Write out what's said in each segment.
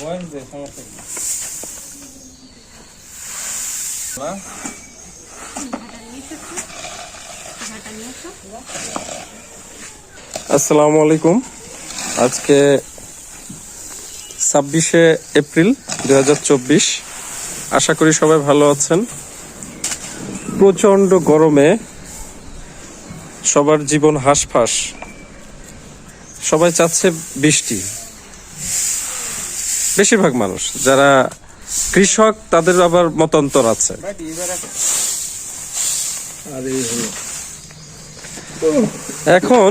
বয়স দে সমস্যা কি? আসসালামু আলাইকুম। আজকে ছাব্বিশে এপ্রিল দুই হাজার চব্বিশ। আশা করি সবাই ভালো আছেন। প্রচণ্ড গরমে সবার জীবন হাঁসফাঁস। সবাই চাচ্ছে বৃষ্টি। বেশিরভাগ মানুষ, যারা কৃষক, তাদের আবার মতান্তর আছে। এখন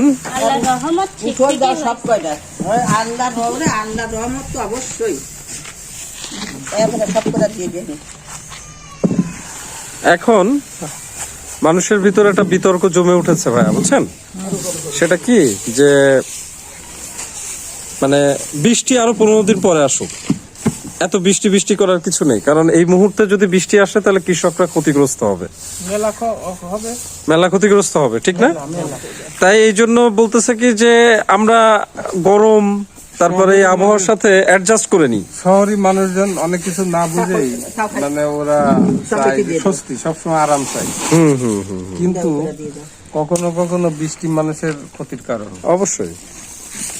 এখন মানুষের ভিতরে একটা বিতর্ক জমে উঠেছে ভাইয়া, বুঝছেন? সেটা কি? যে মানে বৃষ্টি আরও পনেরো দিন পরে আসুক। এত বৃষ্টি বৃষ্টি করার কিছু নেই। কারণ এই মুহূর্তে যদি বৃষ্টি আসে তাহলে কৃষকরা ক্ষতিগ্রস্ত হবে। মেলা ক্ষতিগ্রস্ত হবে ঠিক না? তাই এই জন্য বলতেছে কি যে আমরা গরম তারপরে এই আবহাওয়ার সাথে অ্যাডজাস্ট করে নিই। শহরি মানুষজন অনেক কিছু না বুঝেই মানে ওরা। স্বস্তি সবসময় আরাম চাই হুম হুম হুম কিন্তু কখনো কখনো বৃষ্টি মানুষের ক্ষতির কারণ। অবশ্যই।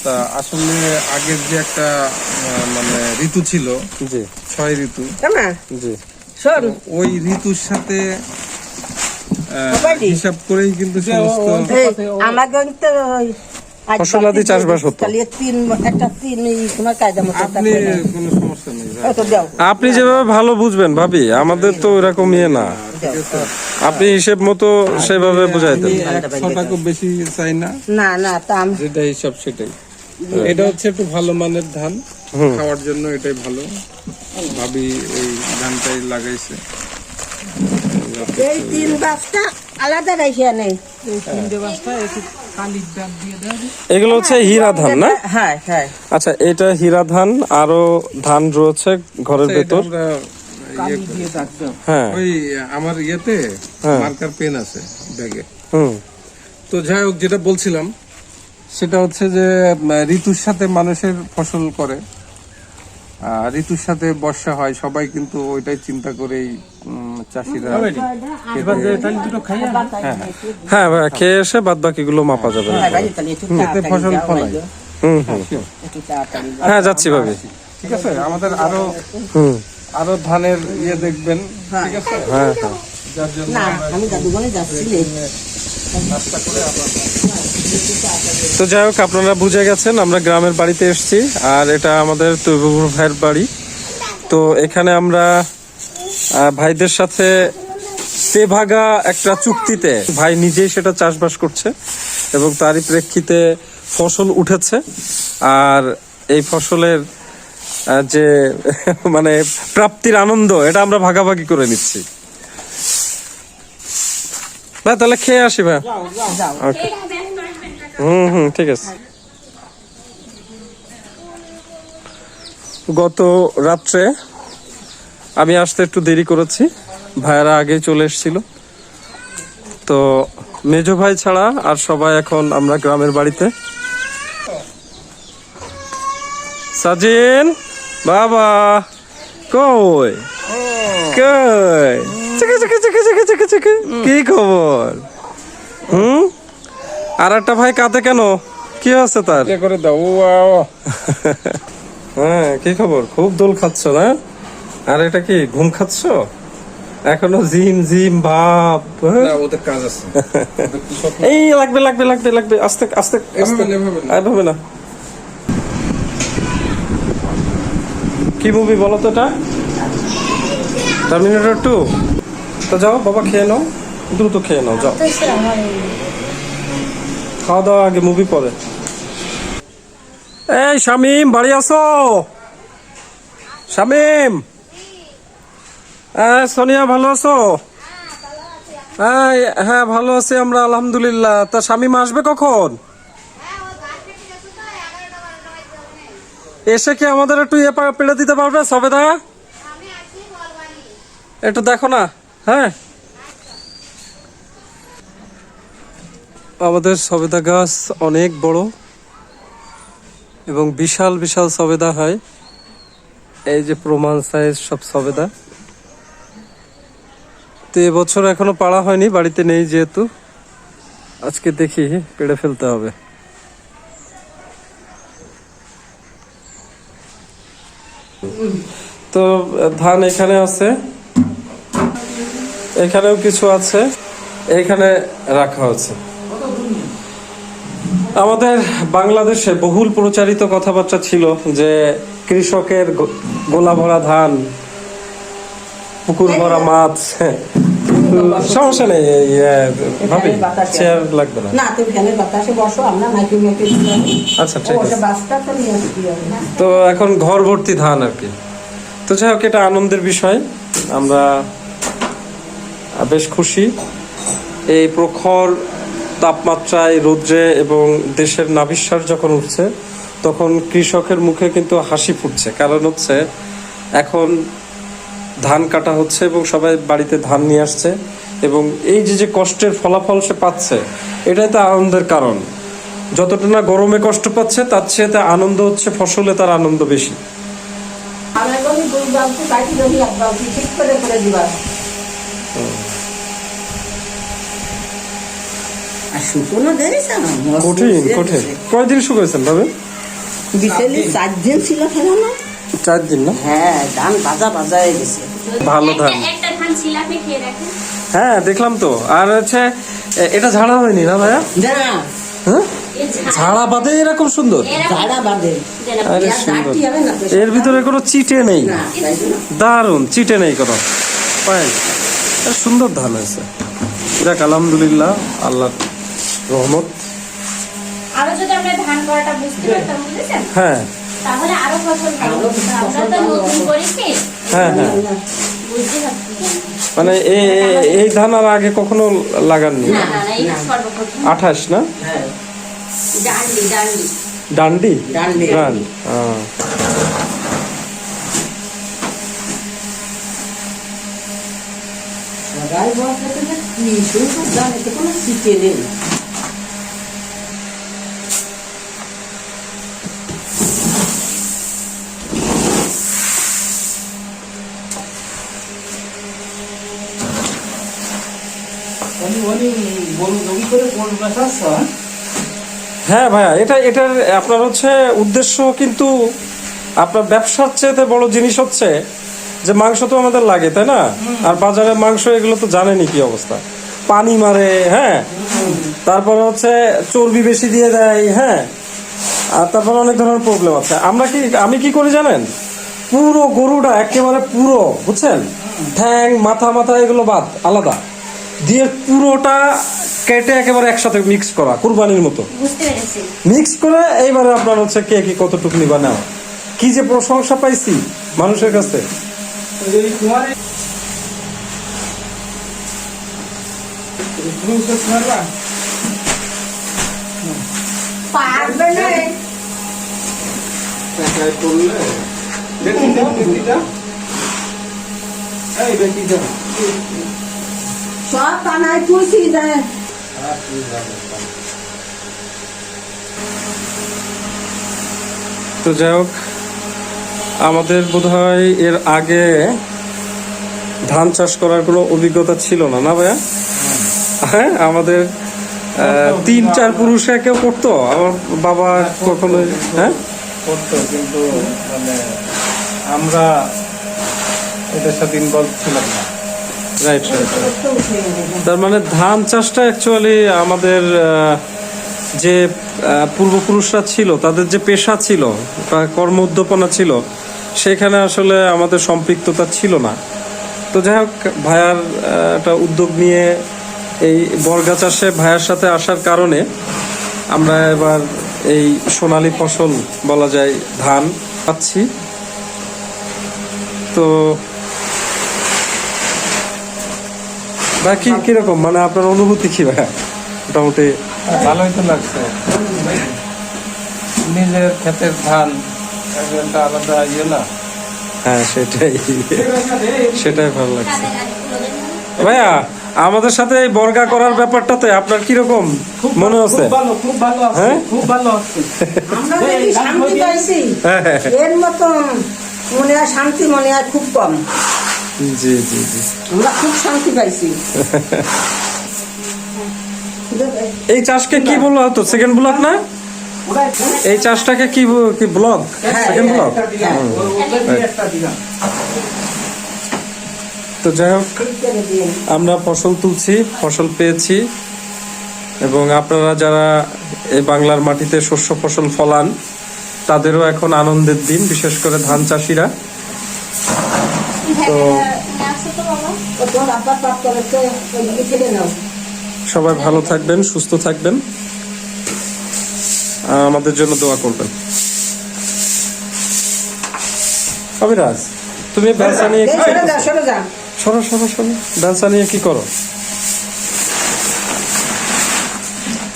তা আসলে আগের যে একটা মানে ঋতু ছিল জি। ছয় ঋতু জি। শোন। ওই ঋতুর সাথে আহ, হিসাব করেই কিন্তু সমস্ত আমাদের আজ ফসলাদি চাষবাস হতো। তাহলে তিন একটা তিন কোনো কায়দা মতো আপনি যেভাবে ভালো বুঝবেন ভাবি আমাদের তো এরকম ইয়ে না। আপনি হিসেব মতো সেভাবে বুঝাই দেন ছটাকে বেশি চাই না। না না তা যেটা হিসাব সেটাই। এটা হচ্ছে একটু ভালো মানের ধান। খাওয়ার জন্য এটাই ভালো। ভাবি এই ধানটাই লাগাইছে। এই তিন বাসটা আলাদা রাখিয়া নেই। এগুলো হচ্ছে হীরা ধান না? হ্যাঁ হ্যাঁ। আচ্ছা এটা হীরা ধান আরও ধান রয়েছে ঘরের ভেতর। আমরা ইয়ে হ্যাঁ। ওই আমার ইয়েতে হ্যাঁ। মার্কার পেন আছে ব্যাগে। হুম। তো যাই হোক যেটা বলছিলাম সেটা হচ্ছে যে ঋতুর সাথে মানুষের ফসল করে। ঋতুর সাথে বর্ষা হয় সবাই কিন্তু ওইটাই চিন্তা করেই চাষিরা হ্যাঁ ভাইয়া খেয়ে এসে বাদ বাকিগুলো মাপা যাবে। হ্যাঁ, তাড়াতাড়ি ফসল। ভাইলো। হুম। হ্যাঁ যাচ্ছি ভাবি। ঠিক আছে আমাদের আরও হুম। আরও ধানের ইয়ে দেখবেন ঠিক আছে? হ্যাঁ হ্যাঁ। যার জন্য আমি। তো যাই হোক আপনারা বুঝে গেছেন আমরা গ্রামের বাড়িতে এসেছি আর এটা আমাদের তৈবুর ভাইয়ের বাড়ি। তো এখানে আমরা ভাইদের সাথে তেভাগা একটা চুক্তিতে ভাই নিজেই সেটা চাষবাস করছে এবং তারই প্রেক্ষিতে ফসল উঠেছে আর এই ফসলের যে মানে প্রাপ্তির আনন্দ এটা আমরা ভাগাভাগি করে নিচ্ছি। ভাই তাহলে খেয়ে আসি ভাই। ওকে হুম হুম, ঠিক আছে। গত রাত্রে আমি আসতে একটু দেরি করেছি। ভাইয়ারা আগেই চলে এসেছিল। তো মেজো ভাই ছাড়া আর সবাই এখন আমরা গ্রামের বাড়িতে। সাজিন, বাবা, কই? কই? কি খবর? হুম? আর একটা ভাই কাঁদে কেন? কি আছে তার? ইয়ে করে দাও ও হ্যাঁ কি খবর? খুব দোল খাচ্ছ না? আর এটা কি ঘুম খাচ্ছ? এখনও জিম জিম ভাব হ্যাঁ? ওদের কাজ আছে? এই লাগবে লাগবে লাগবে লাগবে আস্তে আস্তে আস্তে। এভাবে না। কি মুভি বলো তো এটা? টার্মিনেটর টু তো যাও বাবা খেয়ে নাও। দ্রুত খেয়ে নাও যাও। খাওয়া দাওয়া আগে মুভি পরে এই শামিম, বাড়ি আসো শামিম? হ্যাঁ সোনিয়া, ভালো আছো? হ্যাঁ হ্যাঁ ভালো আছি আমরা, আলহামদুলিল্লাহ। তা শামিম আসবে কখন? এসে কি আমাদের একটু ইয়ে পেড়ে দিতে পারবে, সবেদা? একটু দেখো না হ্যাঁ? আমাদের সবেদা গাছ অনেক বড় এবং বিশাল বিশাল সবেদা হয়। এই যে প্রমাণ সাইজ সব সবেদা। তো এবছর এখনও পাড়া হয়নি, বাড়িতে নেই যেহেতু। আজকে দেখি পেড়ে ফেলতে হবে। তো ধান এখানে আছে। এখানেও কিছু আছে। এখানে রাখা আছে। আমাদের বাংলাদেশে বহুল প্রচারিত কথাবার্তা ছিল যে কৃষকের গোলা ভরা ধান পুকুর ভরা মাছ সমস্যা নেই ভাবি চেয়ার লাগবে না। আচ্ছা, ঠিক আছে। তো এখন ঘর ভর্তি ধান আর কি। তো যাই হোক এটা আনন্দের বিষয়। আমরা বেশ খুশি। এই প্রখর তাপমাত্রায় রৌদ্রে এবং দেশের নাভিশ্বাস যখন উঠছে, তখন কৃষকের মুখে কিন্তু হাসি ফুটছে। কারণ হচ্ছে, এখন ধান কাটা হচ্ছে এবং সবাই বাড়িতে ধান নিয়ে আসছে এবং এই যে যে কষ্টের ফলাফল সে পাচ্ছে, এটাই তো আনন্দের কারণ। যতটা না গরমে কষ্ট পাচ্ছে, তার চেয়ে আনন্দ হচ্ছে ফসলে তার আনন্দ বেশি। আমি বলি দুই ঠিক করে করে দিবা আর শুকনো দেরিস না কঠিন কঠিন। কয়দিন শুকাইছেন ভাবে? বিকেলে চার দিন ছিল খেলা চার দিন না? হ্যাঁ ধান হয়ে গেছে। ভালো ধান। একটা- একটা ধান ছিল আপনি খেয়ে দেখেন। হ্যাঁ দেখলাম তো। আর হচ্ছে এটা ঝাড়া হয়নি না ভাইয়া? হ্যাঁ? ঝাড়া বাদে এরকম সুন্দর? আরে সুন্দর। এর ভিতরে কোনো চিটে নেই। দারুণ চিটে নেই কোনো। সুন্দর ধান হয়েছে। যাক আলহামদুলিল্লাহ আল্লাহ রহমত। আরও যদি আমরা ধান করাটা বুঝতে পারতাম বুঝেছেন? হ্যাঁ। তাহলে আরও ফসল আমরা তো নতুন করেছি। হ্যাঁ হ্যাঁ। মানে এই ধান আর আগে কখনো লাগাননি? না না না এই সর্বপ্রথম। আঠাশ না? হ্যাঁ। ডান্ডি ডান্ডি। ডান্ডি? ডান্ডি। ডান্ডি। আহ। সবাই বলছে কি কোনো নেই। হ্যাঁ ভাইয়া এটা এটার আপনার হচ্ছে উদ্দেশ্য কিন্তু আপনার ব্যবসার চেয়ে বড় জিনিস হচ্ছে যে মাংস তো আমাদের লাগে তাই না? আর বাজারে মাংস এগুলো তো জানেনি কি অবস্থা। পানি মারে হ্যাঁ? তারপরে হচ্ছে চর্বি বেশি দিয়ে দেয় হ্যাঁ? আর তারপরে অনেক ধরনের প্রবলেম আছে। আমরা কি আমি কি করি জানেন? পুরো গরুটা একেবারে পুরো বুঝছেন? ঠ্যাং মাথা মাথা এগুলো বাদ আলাদা। দিয়ে পুরোটা কেটে একেবারে একসাথে মিক্স করা কুরবানির মতো। মিক্স করে এইবারে আপনার হচ্ছে কে কি কতটুকু নিবা নাও। কি যে প্রশংসা পাইছি মানুষের কাছে। পারবে না সব দেয়। তো যাই হোক আমাদের বোধহয় এর আগে ধান চাষ করার কোনো অভিজ্ঞতা ছিল না না ভাইয়া? হ্যাঁ আমাদের তিন চার পুরুষে কেউ করতো আমার বাবা কখনো হ্যাঁ? করতো কিন্তু মানে আমরা এটার সাথে ইনভলভ ছিলাম না। রাইট রাইট তার মানে ধান চাষটা অ্যাকচুয়ালি আমাদের যে পূর্বপুরুষরা ছিল, তাদের যে পেশা ছিল বা কর্ম উদ্যাপনা ছিল, সেখানে আসলে আমাদের সম্পৃক্ততা ছিল না। তো যাই হোক, ভাইয়ার একটা উদ্যোগ নিয়ে এই বর্গা চাষে ভাইয়ার সাথে আসার কারণে আমরা এবার এই সোনালী ফসল বলা যায় ধান পাচ্ছি। তো ভাই কি কীরকম? মানে আপনার অনুভূতি কি ভাই? মোটামুটি ভালোই তো লাগছে। নিজের ক্ষেতের ধান একটা আলাদা ইয়ে না? হ্যাঁ সেটাই। সেটাই ভালো লাগছে। ভাইয়া আমাদের সাথে এই বর্গা করার ব্যাপারটাতে আপনার কীরকম মনে হচ্ছে খুব ভালো আছে হ্যাঁ? খুব ভালো আছে। আমরা দেখি শান্তি পাইছি। হ্যাঁ, হ্যাঁ, এর মতন মনে হয় শান্তি মনে হয় খুব কম। জি জি জি। আমরা খুব শান্তি পাইছি। এই চাষকে কি বলা হতো সেকেন্ড ব্লক না? এই চাষটাকে কি কি ব্লক সেকেন্ড ব্লক তো যাই হোক আমরা ফসল তুলছি ফসল পেয়েছি। এবং আপনারা যারা এই বাংলার মাটিতে শস্য ফসল ফলান তাদেরও এখন আনন্দের দিন বিশেষ করে ধান চাষিরা তো আসো তো বাবা ও তোর আব্বা পাপ করেছে ওইদিকে ছেড়ে নাও সবাই ভালো থাকবেন সুস্থ থাকবেন। আমাদের জন্য দোয়া করবেন। অবিরাজ তুমি ব্যবসা নিয়ে কি সরো সরো সরো ব্যবসা নিয়ে কি করো?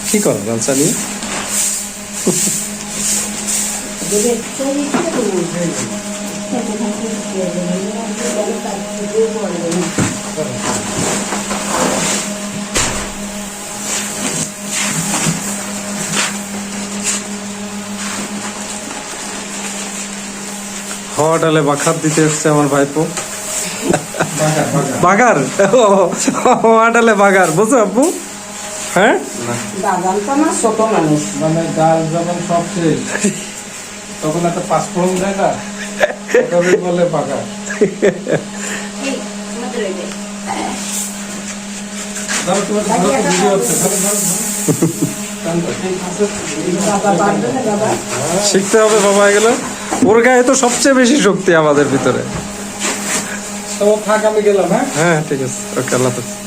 কি করো ব্যবসা নিয়ে? হওয়া ডালে বাখার দিতে এসছে আমার ভাইপো। বাগার ও, ডালে বাগার বুঝছ আব্বু হ্যাঁ? বাগান তো আমার ছোট মানুষ। মানে ডাল যখন সব শেষ তখন একটা পাঁচফোড়ন দেয় না? বলে পাকা। শিখতে হবে বাবা এগুলো। ওর গায়ে তো সবচেয়ে বেশি শক্তি আমাদের ভিতরে। তো থাক আমি গেলাম হ্যাঁ? হ্যাঁ ঠিক আছে। ওকে আল্লাহ হাফেজ।